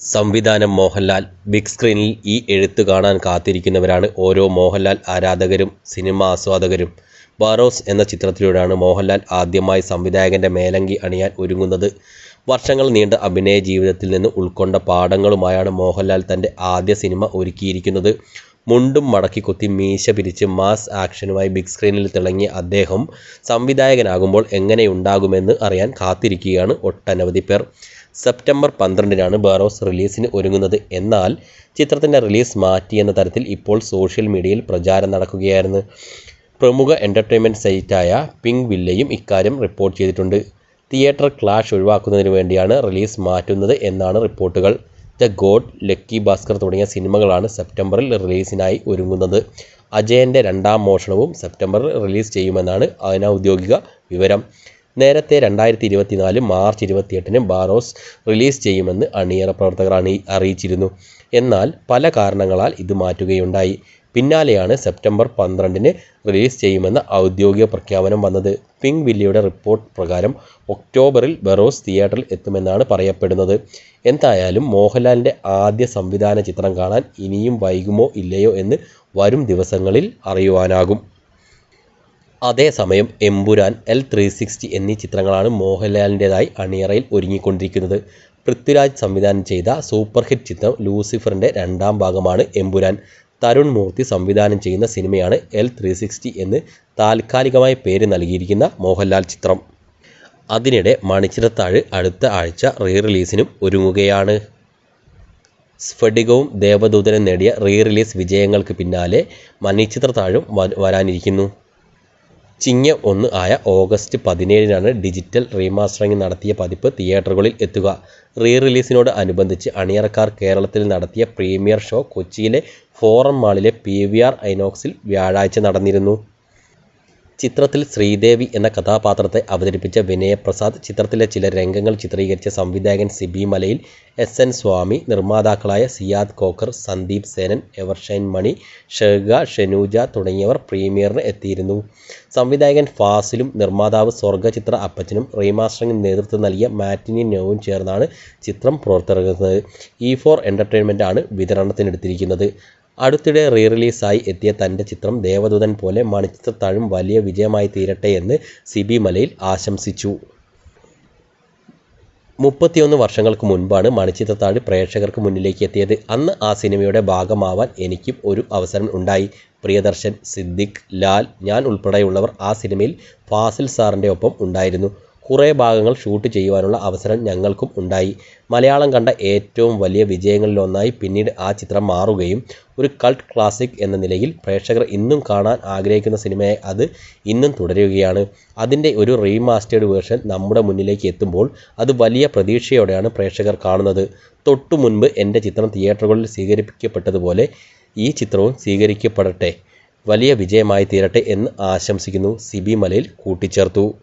സംവിധാനം മോഹൻലാൽ. ബിഗ് സ്ക്രീനിൽ ഈ എഴുത്ത് കാണാൻ കാത്തിരിക്കുന്നവരാണ് ഓരോ മോഹൻലാൽ ആരാധകരും സിനിമ ആസ്വാദകരും. ബാറോസ് എന്ന ചിത്രത്തിലൂടെയാണ് മോഹൻലാൽ ആദ്യമായി സംവിധായകന്റെ മേലങ്കി അണിയാൻ ഒരുങ്ങുന്നത്. വർഷങ്ങൾ നീണ്ട അഭിനയ ജീവിതത്തിൽ നിന്ന് ഉൾക്കൊണ്ട പാഠങ്ങളുമായാണ് മോഹൻലാൽ തന്റെ ആദ്യ സിനിമ ഒരുക്കിയിരിക്കുന്നത്. മുണ്ടും മടക്കി കുത്തി മീശ പിരിച്ച് മാസ് ആക്ഷനുമായി ബിഗ് സ്ക്രീനിൽ തിളങ്ങിയ അദ്ദേഹം സംവിധായകനാകുമ്പോൾ എങ്ങനെയുണ്ടാകുമെന്ന് അറിയാൻ കാത്തിരിക്കുകയാണ് ഒട്ടനവധി പേർ. സെപ്റ്റംബർ പന്ത്രണ്ടിനാണ് ബാറോസ് റിലീസിന് ഒരുങ്ങുന്നത്. എന്നാൽ ചിത്രത്തിന്റെ റിലീസ് മാറ്റിയെന്ന തരത്തിൽ ഇപ്പോൾ സോഷ്യൽ മീഡിയയിൽ പ്രചാരം നടക്കുകയായിരുന്നു. പ്രമുഖ എന്റർടൈൻമെന്റ് സൈറ്റായ പിങ്ക് വില്ലയും ഇക്കാര്യം റിപ്പോർട്ട് ചെയ്തിട്ടുണ്ട്. തിയേറ്റർ ക്ലാഷ് ഒഴിവാക്കുന്നതിന് വേണ്ടിയാണ് റിലീസ് മാറ്റുന്നത് എന്നാണ് റിപ്പോർട്ടുകൾ. ദ ഗോഡ് ലക്കി ഭാസ്കർ തുടങ്ങിയ സിനിമകളാണ് സെപ്റ്റംബറിൽ റിലീസിനായി ഒരുങ്ങുന്നത്. അജയന്റെ രണ്ടാം മോഷണവും സെപ്റ്റംബറിൽ റിലീസ് ചെയ്യുമെന്നാണ് അനൗദ്യോഗിക വിവരം. നേരത്തെ രണ്ടായിരത്തി ഇരുപത്തിനാല് മാർച്ച് ഇരുപത്തിയെട്ടിന് ബാറോസ് റിലീസ് ചെയ്യുമെന്ന് അണിയറ പ്രവർത്തകർ അണി അറിയിച്ചിരുന്നു. എന്നാൽ പല കാരണങ്ങളാൽ ഇത് മാറ്റുകയുണ്ടായി. പിന്നാലെയാണ് സെപ്റ്റംബർ പന്ത്രണ്ടിന് റിലീസ് ചെയ്യുമെന്ന ഔദ്യോഗിക പ്രഖ്യാപനം വന്നത്. പിങ് വില്ലിയുടെ റിപ്പോർട്ട് പ്രകാരം ഒക്ടോബറിൽ ബറോസ് തിയേറ്ററിൽ എത്തുമെന്നാണ് പറയപ്പെടുന്നത്. എന്തായാലും മോഹൻലാലിന്റെ ആദ്യ സംവിധാന ചിത്രം കാണാൻ ഇനിയും വൈകുമോ ഇല്ലയോ എന്ന് വരും ദിവസങ്ങളിൽ അറിയുവാനാകും. അതേസമയം എമ്പുരാൻ എൽ ത്രീ സിക്സ്റ്റി എന്നീ ചിത്രങ്ങളാണ് മോഹൻലാലിന്റെതായി അണിയറയിൽ ഒരുങ്ങിക്കൊണ്ടിരിക്കുന്നത്. പൃഥ്വിരാജ് സംവിധാനം ചെയ്ത സൂപ്പർ ഹിറ്റ് ചിത്രം ലൂസിഫറിന്റെ രണ്ടാം ഭാഗമാണ് എമ്പുരാൻ. തരുൺ മൂർത്തി സംവിധാനം ചെയ്യുന്ന സിനിമയാണ് എൽ ത്രീ സിക്സ്റ്റി എന്ന് താൽക്കാലികമായി പേര് നൽകിയിരിക്കുന്ന മോഹൻലാൽ ചിത്രം. അതിനിടെ മണിച്ചിരത്താഴ് അടുത്ത ആഴ്ച റീ റിലീസിനും ഒരുങ്ങുകയാണ്. സ്ഫടികവും ദേവദൂതനും നേടിയ റീ റിലീസ് വിജയങ്ങൾക്ക് പിന്നാലെ മണിച്ചിത്രത്താഴും വരാനിരിക്കുന്നു. ചിങ്ങം ഒന്ന് ആയ ഓഗസ്റ്റ് പതിനേഴിനാണ് ഡിജിറ്റൽ റീമാസ്റ്ററിംഗ് നടത്തിയ പതിപ്പ് തിയേറ്ററുകളിൽ എത്തുക. റീ റിലീസിനോട് അനുബന്ധിച്ച് അണിയറക്കാർ കേരളത്തിൽ നടത്തിയ പ്രീമിയർ ഷോ കൊച്ചിയിലെ ഫോറം മാളിലെ പി വി ആർ ഐനോക്സിൽ വ്യാഴാഴ്ച നടന്നിരുന്നു. ചിത്രത്തിൽ ശ്രീദേവി എന്ന കഥാപാത്രത്തെ അവതരിപ്പിച്ച വിനയപ്രസാദ് ചിത്രത്തിലെ ചില രംഗങ്ങൾ ചിത്രീകരിച്ച സംവിധായകൻ സിബി മലയിൽ എസ് എൻ സ്വാമി നിർമ്മാതാക്കളായ സിയാദ് കോക്കർ സന്ദീപ് സേനൻ എവർഷൈൻ മണി ഷെഹ്ഗ ഷെനൂജ തുടങ്ങിയവർ പ്രീമിയറിന് എത്തിയിരുന്നു. സംവിധായകൻ ഫാസിലും നിർമ്മാതാവ് സ്വർഗചിത്ര അപ്പച്ചനും റീമാസ്റ്ററിംഗ് നേതൃത്വം നൽകിയ മാറ്റിനി നോവും ചേർന്നാണ് ചിത്രം പുറത്തിറങ്ങുന്നത് ഇ ഫോർ എന്റർടൈൻമെന്റ് ആണ് വിതരണത്തിനെടുത്തിരിക്കുന്നത്. അടുത്തിടെ റീ റിലീസായി എത്തിയ തന്റെ ചിത്രം ദേവദൂതൻ പോലെ മണിച്ചിത്രത്താഴും വലിയ വിജയമായി തീരട്ടെ എന്ന് സിബി മലയിൽ ആശംസിച്ചു. മുപ്പത്തിയൊന്ന് വർഷങ്ങൾക്ക് മുൻപാണ് മണിച്ചിത്രത്താഴ് പ്രേക്ഷകർക്ക് മുന്നിലേക്ക് എത്തിയത്. അന്ന് ആ സിനിമയുടെ ഭാഗമാവാൻ എനിക്കും ഒരു അവസരം ഉണ്ടായി. പ്രിയദർശൻ സിദ്ദിഖ് ലാൽ ഞാൻ ഉൾപ്പെടെയുള്ളവർ ആ സിനിമയിൽ ഫാസിൽ സാറിന്റെ ഒപ്പം ഉണ്ടായിരുന്നു. കുറേ ഭാഗങ്ങൾ ഷൂട്ട് ചെയ്യുവാനുള്ള അവസരം ഞങ്ങൾക്കും ഉണ്ടായി. മലയാളം കണ്ട ഏറ്റവും വലിയ വിജയങ്ങളിലൊന്നായി പിന്നീട് ആ ചിത്രം മാറുകയും ഒരു കൾട്ട് ക്ലാസിക് എന്ന നിലയിൽ പ്രേക്ഷകർ ഇന്നും കാണാൻ ആഗ്രഹിക്കുന്ന സിനിമയെ അത് ഇന്നും തുടരുകയാണ്. അതിന്റെ ഒരു റീമാസ്റ്റേർഡ് വേർഷൻ നമ്മുടെ മുന്നിലേക്ക് എത്തുമ്പോൾ അത് വലിയ പ്രതീക്ഷയോടെയാണ് പ്രേക്ഷകർ കാണുന്നത്. തൊട്ടു മുൻപ് എന്റെ ചിത്രം തിയേറ്ററുകളിൽ സ്വീകരിക്കപ്പെട്ടതുപോലെ ഈ ചിത്രവും സ്വീകരിക്കപ്പെടട്ടെ. വലിയ വിജയമായി തീരട്ടെ എന്ന് ആശംസിക്കുന്നു. സിബി മലയിൽ കൂട്ടിച്ചേർത്തു.